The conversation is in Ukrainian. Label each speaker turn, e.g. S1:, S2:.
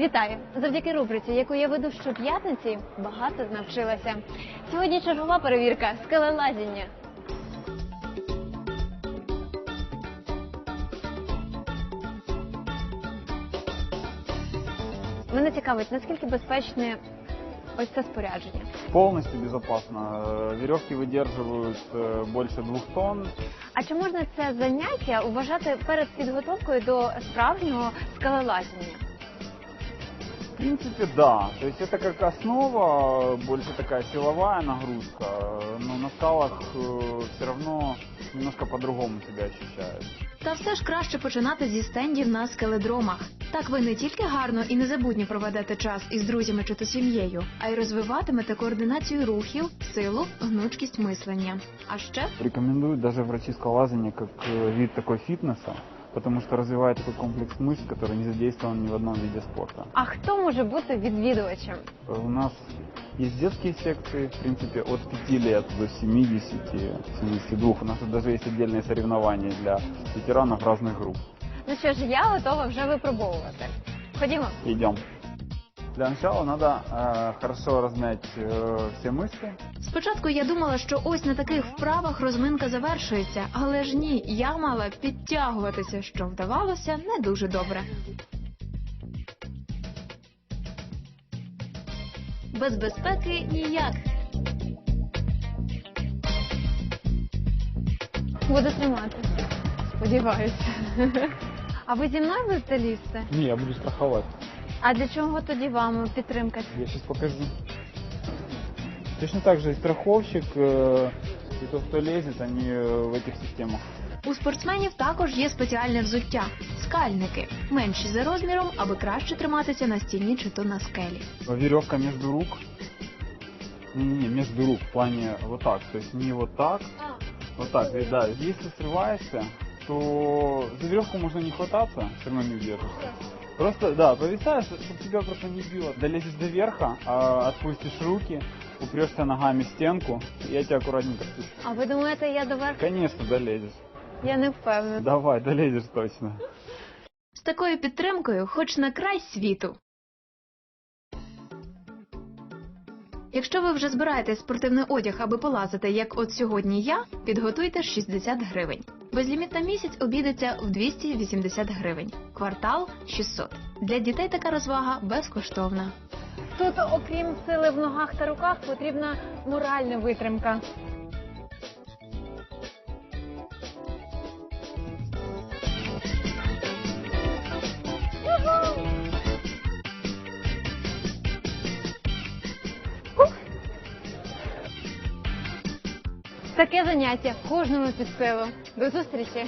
S1: Вітаю! Завдяки рубриці, яку я веду щоп'ятниці, багато навчилася. Сьогодні чергова перевірка скелелазіння. Мене цікавить, наскільки безпечне ось це спорядження.
S2: Полностью безопасно. Э, Веревки выдерживают э, больше двух тонн.
S1: А чи можна це заняття вважати перед підготовкою до справжнього скелелазіння?
S2: В принципе, да. То есть это как основа, больше такая силовая нагрузка. Э, Но на скалах все равно немножко по-другому себя ощущаешь.
S3: Та все ж краще починати зі стендів на скеледромах. Так ви не тільки гарно і незабутньо проведете час із друзями чи то сім'єю, а й розвиватимете координацію рухів, силу, гнучкість мислення. А ще
S2: Рекомендуют даже врачи скалолазания как э, вид такой фитнеса, потому что развивает такой комплекс мышц, который не задействован ни в одном виде спорта.
S1: А хто може бути відвідувачем?
S2: Э, У нас есть детские секции, в принципе, от 5 лет до 70-72. У нас тут даже есть отдельные соревнования для ветеранов разных групп.
S1: Ну що ж, я готова вже випробовувати. Ходімо.
S2: Идем. Для начала надо э, хорошо размять э, все мышцы.
S3: спочатку я думала, що ось на таких вправах розминка завершується, але ж ні, я мала підтягуватися, що вдавалося не дуже добре. Без безпеки ніяк.
S1: Буду тримати. Сподіваюся. А ви зі мною будете лізти?
S2: Не, я буду страховать.
S1: А для чого тоді вам підтримка?
S2: Я сейчас покажу. Точно так же и страховщик, э, и тот, кто лезет, они э, в этих системах.
S3: У спортсменів також є спеціальне взуття скальники, менші за розміром, аби краще триматися на стіні чи то на скелі.
S2: Веревка между рук. Не-не-не, между рук, в плане вот так. То есть не вот так, вот так. И Да, если срываешься, то за веревку можно не хвататься, все равно не удержишься. Просто, да, повисаешь, чтобы тебя просто не било. Долезешь до верха, а, отпустишь руки, упрешься ногами в стенку, и я тебя аккуратненько спущу.
S1: А ви думаєте, я до доверху?
S2: Конечно, долезешь.
S1: Я не впевнена.
S2: Давай, долезешь точно.
S3: З такою підтримкою, хоч на край світу. Якщо ви вже збираєте спортивний одяг, аби полазити, як от сьогодні я, підготуйте 60 гривень. Безліміт на місяць обійдеться в 280 гривень. Квартал 600. Для дітей така розвага безкоштовна.
S1: Тут, окрім сили в ногах та руках, потрібна моральна витримка. Таке заняття кожному під силу. До зустрічі!